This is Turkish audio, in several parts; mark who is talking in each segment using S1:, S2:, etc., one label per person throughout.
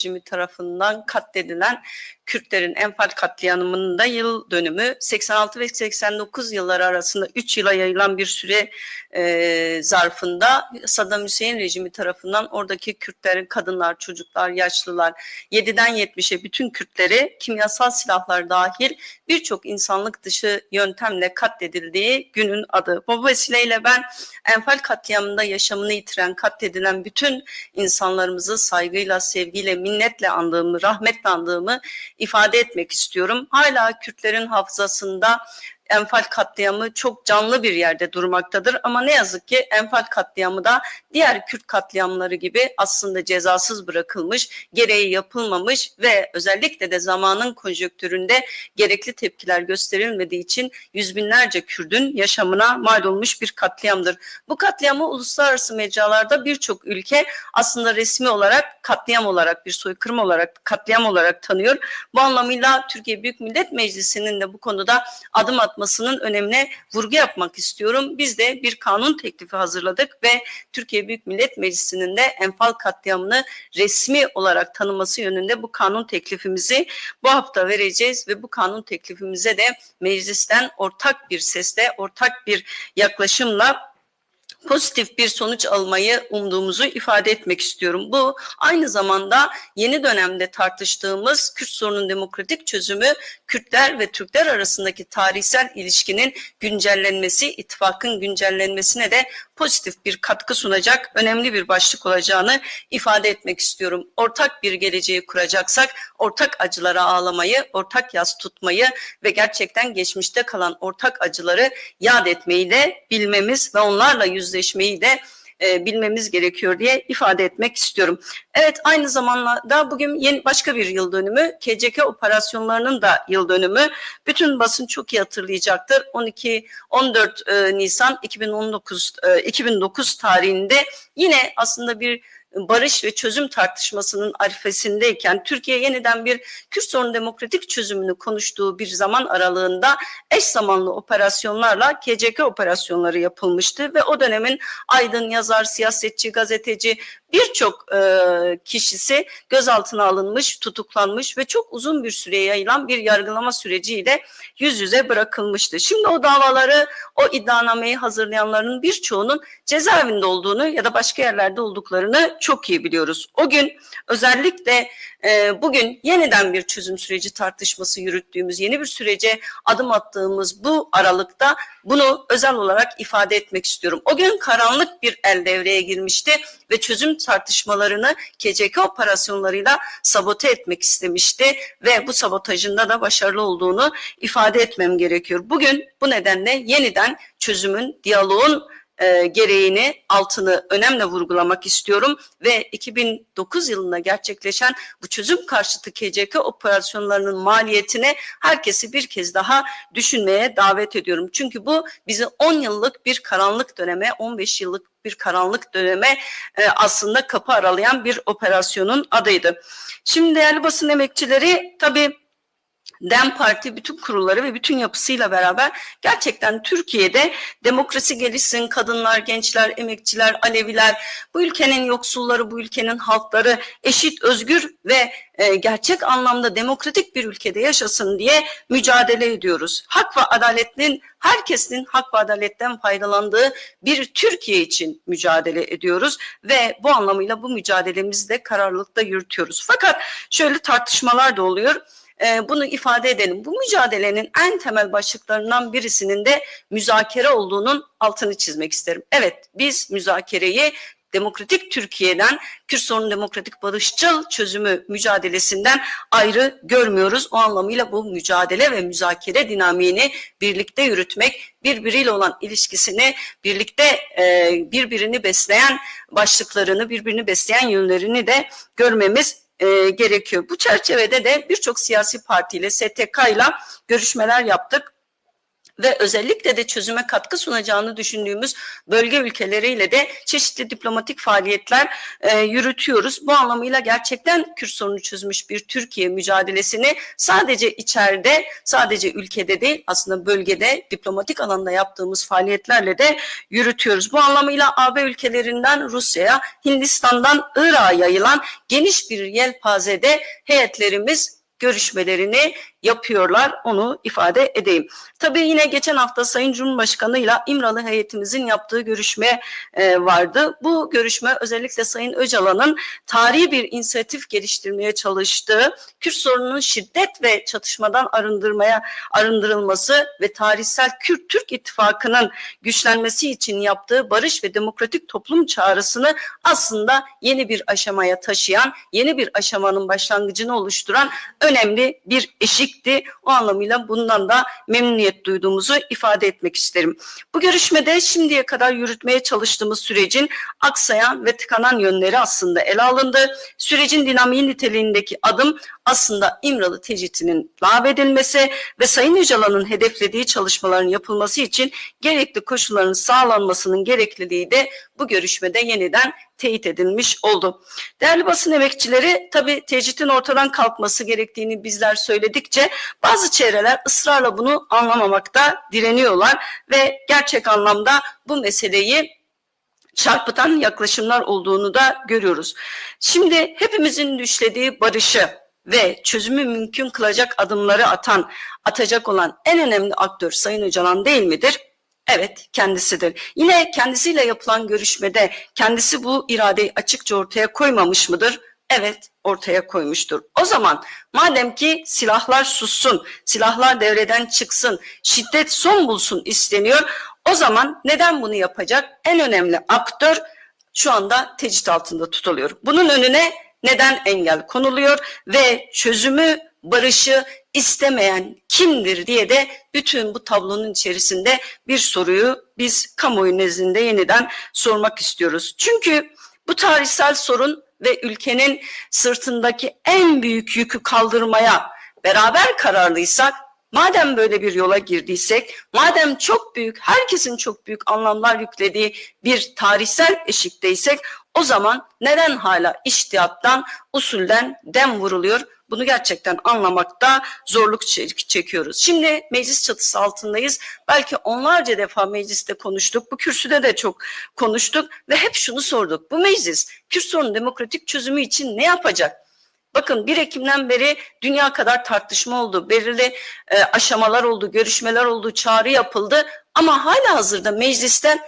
S1: rejimi tarafından katledilen Kürtlerin Enfal katliamının da yıl dönümü 86 ve 89 yılları arasında 3 yıla yayılan bir süre e, zarfında Saddam Hüseyin rejimi tarafından oradaki Kürtlerin kadınlar, çocuklar, yaşlılar 7'den 70'e bütün Kürtleri kimyasal silahlar dahil birçok insanlık dışı yöntemle katledildiği günün adı. Bu vesileyle ben Enfal katliamında yaşamını yitiren, katledilen bütün insanlarımızı saygıyla, sevgiyle, minnetle andığımı, rahmetle andığımı ifade etmek istiyorum. Hala Kürtlerin hafızasında Enfal katliamı çok canlı bir yerde durmaktadır. Ama ne yazık ki Enfal katliamı da diğer Kürt katliamları gibi aslında cezasız bırakılmış, gereği yapılmamış ve özellikle de zamanın konjöktüründe gerekli tepkiler gösterilmediği için yüz binlerce Kürdün yaşamına mal olmuş bir katliamdır. Bu katliamı uluslararası mecralarda birçok ülke aslında resmi olarak katliam olarak bir soykırım olarak katliam olarak tanıyor. Bu anlamıyla Türkiye Büyük Millet Meclisi'nin de bu konuda adım atmasının önemine vurgu yapmak istiyorum. Biz de bir kanun teklifi hazırladık ve Türkiye Büyük Millet Meclisi'nin de Enfal katliamını resmi olarak tanıması yönünde bu kanun teklifimizi bu hafta vereceğiz ve bu kanun teklifimize de meclisten ortak bir sesle, ortak bir yaklaşımla pozitif bir sonuç almayı umduğumuzu ifade etmek istiyorum. Bu aynı zamanda yeni dönemde tartıştığımız Kürt sorunun demokratik çözümü Kürtler ve Türkler arasındaki tarihsel ilişkinin güncellenmesi, ittifakın güncellenmesine de pozitif bir katkı sunacak önemli bir başlık olacağını ifade etmek istiyorum. Ortak bir geleceği kuracaksak ortak acılara ağlamayı, ortak yas tutmayı ve gerçekten geçmişte kalan ortak acıları yad etmeyi de bilmemiz ve onlarla yüzleşmeyi de e, bilmemiz gerekiyor diye ifade etmek istiyorum. Evet aynı zamanda bugün yeni başka bir yıl dönümü. KCK operasyonlarının da yıl dönümü. Bütün basın çok iyi hatırlayacaktır. 12 14 e, Nisan 2019 e, 2009 tarihinde yine aslında bir barış ve çözüm tartışmasının arifesindeyken Türkiye yeniden bir Kürt sorunu demokratik çözümünü konuştuğu bir zaman aralığında eş zamanlı operasyonlarla KCK operasyonları yapılmıştı ve o dönemin aydın, yazar, siyasetçi, gazeteci birçok e, kişisi gözaltına alınmış, tutuklanmış ve çok uzun bir süreye yayılan bir yargılama süreciyle yüz yüze bırakılmıştı. Şimdi o davaları, o iddianameyi hazırlayanların birçoğunun cezaevinde olduğunu ya da başka yerlerde olduklarını çok iyi biliyoruz. O gün özellikle e, bugün yeniden bir çözüm süreci tartışması yürüttüğümüz, yeni bir sürece adım attığımız bu aralıkta bunu özel olarak ifade etmek istiyorum. O gün karanlık bir el devreye girmişti ve çözüm tartışmalarını KCK operasyonlarıyla sabote etmek istemişti ve bu sabotajında da başarılı olduğunu ifade etmem gerekiyor. Bugün bu nedenle yeniden çözümün, diyaloğun e, gereğini altını önemli vurgulamak istiyorum ve 2009 yılında gerçekleşen bu çözüm karşıtı KCK operasyonlarının maliyetine herkesi bir kez daha düşünmeye davet ediyorum. Çünkü bu bizi 10 yıllık bir karanlık döneme, 15 yıllık bir karanlık döneme e, aslında kapı aralayan bir operasyonun adıydı. Şimdi değerli basın emekçileri tabii DEM Parti bütün kurulları ve bütün yapısıyla beraber gerçekten Türkiye'de demokrasi gelişsin, kadınlar, gençler, emekçiler, Aleviler, bu ülkenin yoksulları, bu ülkenin halkları eşit, özgür ve e, gerçek anlamda demokratik bir ülkede yaşasın diye mücadele ediyoruz. Hak ve adaletin herkesin hak ve adaletten faydalandığı bir Türkiye için mücadele ediyoruz ve bu anlamıyla bu mücadelemizi de kararlılıkla yürütüyoruz. Fakat şöyle tartışmalar da oluyor e, bunu ifade edelim. Bu mücadelenin en temel başlıklarından birisinin de müzakere olduğunun altını çizmek isterim. Evet biz müzakereyi demokratik Türkiye'den Kürt sorunu demokratik barışçıl çözümü mücadelesinden ayrı görmüyoruz. O anlamıyla bu mücadele ve müzakere dinamiğini birlikte yürütmek, birbiriyle olan ilişkisini birlikte e, birbirini besleyen başlıklarını, birbirini besleyen yönlerini de görmemiz e, gerekiyor. Bu çerçevede de birçok siyasi partiyle, STK ile görüşmeler yaptık. Ve özellikle de çözüme katkı sunacağını düşündüğümüz bölge ülkeleriyle de çeşitli diplomatik faaliyetler e, yürütüyoruz. Bu anlamıyla gerçekten Kürt sorunu çözmüş bir Türkiye mücadelesini sadece içeride, sadece ülkede değil aslında bölgede diplomatik alanda yaptığımız faaliyetlerle de yürütüyoruz. Bu anlamıyla AB ülkelerinden Rusya'ya, Hindistan'dan Irak'a yayılan geniş bir yelpazede heyetlerimiz görüşmelerini yapıyorlar. Onu ifade edeyim. Tabii yine geçen hafta Sayın Cumhurbaşkanı ile İmralı heyetimizin yaptığı görüşme e, vardı. Bu görüşme özellikle Sayın Öcalan'ın tarihi bir inisiyatif geliştirmeye çalıştığı Kürt sorununun şiddet ve çatışmadan arındırmaya arındırılması ve tarihsel Kürt-Türk ittifakının güçlenmesi için yaptığı barış ve demokratik toplum çağrısını aslında yeni bir aşamaya taşıyan, yeni bir aşamanın başlangıcını oluşturan önemli bir eşikti. O anlamıyla bundan da memnuniyet duyduğumuzu ifade etmek isterim. Bu görüşmede şimdiye kadar yürütmeye çalıştığımız sürecin aksayan ve tıkanan yönleri aslında ele alındı. Sürecin dinamiği niteliğindeki adım aslında İmralı tecritinin lağvedilmesi ve Sayın Öcalan'ın hedeflediği çalışmaların yapılması için gerekli koşulların sağlanmasının gerekliliği de bu görüşmede yeniden teyit edilmiş oldu. Değerli basın emekçileri tabii tecritin ortadan kalkması gerektiğini bizler söyledikçe bazı çevreler ısrarla bunu anlamamakta direniyorlar ve gerçek anlamda bu meseleyi çarpıtan yaklaşımlar olduğunu da görüyoruz. Şimdi hepimizin düşlediği barışı ve çözümü mümkün kılacak adımları atan, atacak olan en önemli aktör Sayın Öcalan değil midir? Evet, kendisidir. Yine kendisiyle yapılan görüşmede kendisi bu iradeyi açıkça ortaya koymamış mıdır? Evet, ortaya koymuştur. O zaman madem ki silahlar sussun, silahlar devreden çıksın, şiddet son bulsun isteniyor, o zaman neden bunu yapacak? En önemli aktör şu anda tecrit altında tutuluyor. Bunun önüne neden engel konuluyor ve çözümü, barışı istemeyen kimdir diye de bütün bu tablonun içerisinde bir soruyu biz kamuoyu nezdinde yeniden sormak istiyoruz. Çünkü bu tarihsel sorun ve ülkenin sırtındaki en büyük yükü kaldırmaya beraber kararlıysak Madem böyle bir yola girdiysek, madem çok büyük, herkesin çok büyük anlamlar yüklediği bir tarihsel eşikteysek, o zaman neden hala iştihattan, usulden dem vuruluyor? Bunu gerçekten anlamakta zorluk çekiyoruz. Şimdi meclis çatısı altındayız. Belki onlarca defa mecliste konuştuk. Bu kürsüde de çok konuştuk ve hep şunu sorduk. Bu meclis Kürt sorunun demokratik çözümü için ne yapacak? Bakın 1 Ekim'den beri dünya kadar tartışma oldu, belirli e, aşamalar oldu, görüşmeler oldu, çağrı yapıldı ama hala hazırda meclisten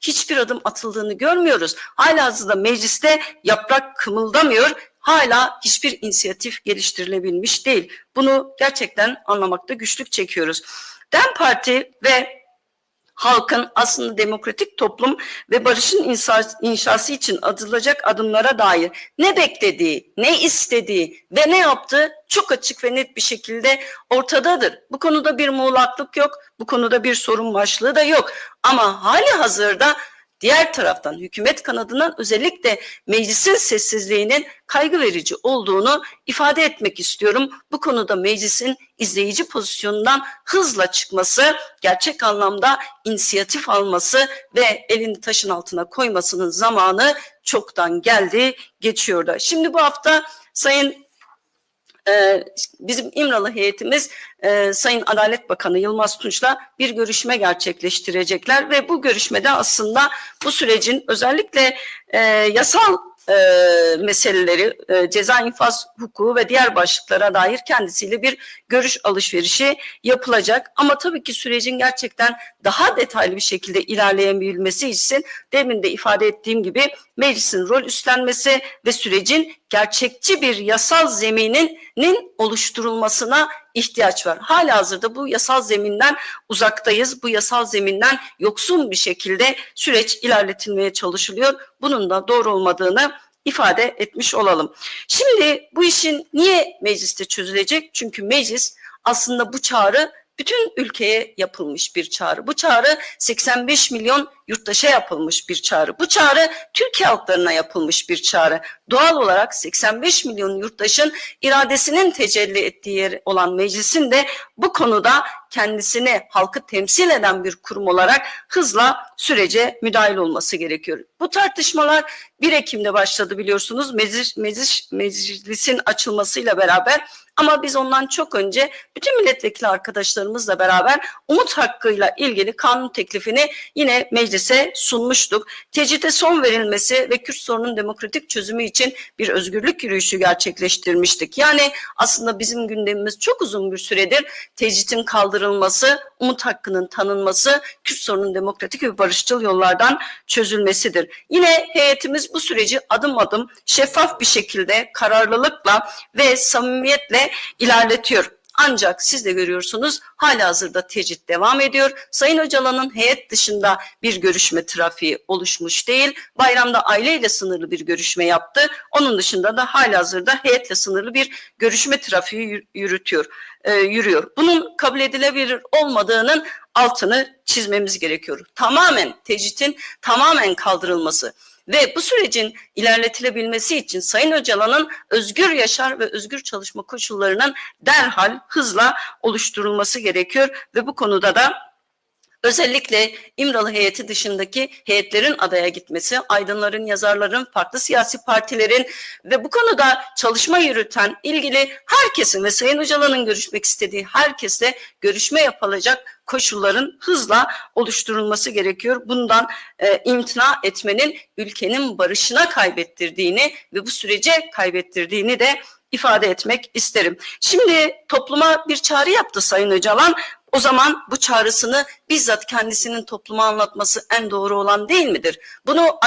S1: hiçbir adım atıldığını görmüyoruz. Hala hazırda mecliste yaprak kımıldamıyor, hala hiçbir inisiyatif geliştirilebilmiş değil. Bunu gerçekten anlamakta güçlük çekiyoruz. DEM Parti ve halkın aslında demokratik toplum ve barışın inşası için atılacak adımlara dair ne beklediği, ne istediği ve ne yaptığı çok açık ve net bir şekilde ortadadır. Bu konuda bir muğlaklık yok, bu konuda bir sorun başlığı da yok. Ama hali hazırda diğer taraftan hükümet kanadından özellikle meclisin sessizliğinin kaygı verici olduğunu ifade etmek istiyorum. Bu konuda meclisin izleyici pozisyonundan hızla çıkması, gerçek anlamda inisiyatif alması ve elini taşın altına koymasının zamanı çoktan geldi, geçiyor da. Şimdi bu hafta Sayın ee, bizim İmralı heyetimiz e, Sayın Adalet Bakanı Yılmaz Tunç'la bir görüşme gerçekleştirecekler ve bu görüşmede aslında bu sürecin özellikle e, yasal e, meseleleri, e, ceza infaz hukuku ve diğer başlıklara dair kendisiyle bir görüş alışverişi yapılacak. Ama tabii ki sürecin gerçekten daha detaylı bir şekilde ilerleyebilmesi için demin de ifade ettiğim gibi meclisin rol üstlenmesi ve sürecin gerçekçi bir yasal zeminin oluşturulmasına ihtiyaç var. Hala hazırda bu yasal zeminden uzaktayız. Bu yasal zeminden yoksun bir şekilde süreç ilerletilmeye çalışılıyor. Bunun da doğru olmadığını ifade etmiş olalım. Şimdi bu işin niye mecliste çözülecek? Çünkü meclis aslında bu çağrı bütün ülkeye yapılmış bir çağrı. Bu çağrı 85 milyon yurttaşa yapılmış bir çağrı. Bu çağrı Türkiye halklarına yapılmış bir çağrı. Doğal olarak 85 milyon yurttaşın iradesinin tecelli ettiği yer olan meclisin de bu konuda kendisini halkı temsil eden bir kurum olarak hızla sürece müdahil olması gerekiyor. Bu tartışmalar 1 Ekim'de başladı biliyorsunuz meclis, meclis, meclisin açılmasıyla beraber ama biz ondan çok önce bütün milletvekili arkadaşlarımızla beraber umut hakkıyla ilgili kanun teklifini yine meclise sunmuştuk. Tecide son verilmesi ve Kürt sorunun demokratik çözümü için bir özgürlük yürüyüşü gerçekleştirmiştik. Yani aslında bizim gündemimiz çok uzun bir süredir tecidin kaldırılması, umut hakkının tanınması, Kürt sorunun demokratik ve barışçıl yollardan çözülmesidir. Yine heyetimiz bu süreci adım adım şeffaf bir şekilde kararlılıkla ve samimiyetle ilerletiyor. Ancak siz de görüyorsunuz hala hazırda tecrit devam ediyor. Sayın Öcalan'ın heyet dışında bir görüşme trafiği oluşmuş değil. Bayramda aileyle sınırlı bir görüşme yaptı. Onun dışında da hala hazırda heyetle sınırlı bir görüşme trafiği yür- yürütüyor, e, yürüyor. Bunun kabul edilebilir olmadığının altını çizmemiz gerekiyor. Tamamen tecritin tamamen kaldırılması ve bu sürecin ilerletilebilmesi için Sayın Öcalan'ın özgür yaşar ve özgür çalışma koşullarının derhal hızla oluşturulması gerekiyor. Ve bu konuda da Özellikle İmralı heyeti dışındaki heyetlerin adaya gitmesi, aydınların, yazarların, farklı siyasi partilerin ve bu konuda çalışma yürüten ilgili herkesin ve Sayın Öcalan'ın görüşmek istediği herkesle görüşme yapılacak koşulların hızla oluşturulması gerekiyor. Bundan e, imtina etmenin ülkenin barışına kaybettirdiğini ve bu sürece kaybettirdiğini de ifade etmek isterim. Şimdi topluma bir çağrı yaptı Sayın Öcalan. O zaman bu çağrısını bizzat kendisinin topluma anlatması en doğru olan değil midir? Bunu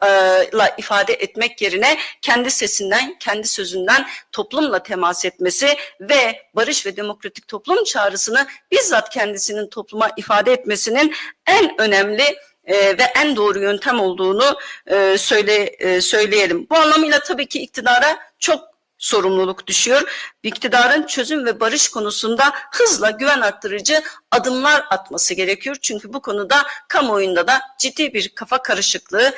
S1: aracılarla ifade etmek yerine kendi sesinden, kendi sözünden toplumla temas etmesi ve barış ve demokratik toplum çağrısını bizzat kendisinin topluma ifade etmesinin en önemli e, ve en doğru yöntem olduğunu e, söyle e, söyleyelim. Bu anlamıyla tabii ki iktidara çok sorumluluk düşüyor. İktidarın çözüm ve barış konusunda hızla güven arttırıcı adımlar atması gerekiyor. Çünkü bu konuda kamuoyunda da ciddi bir kafa karışıklığı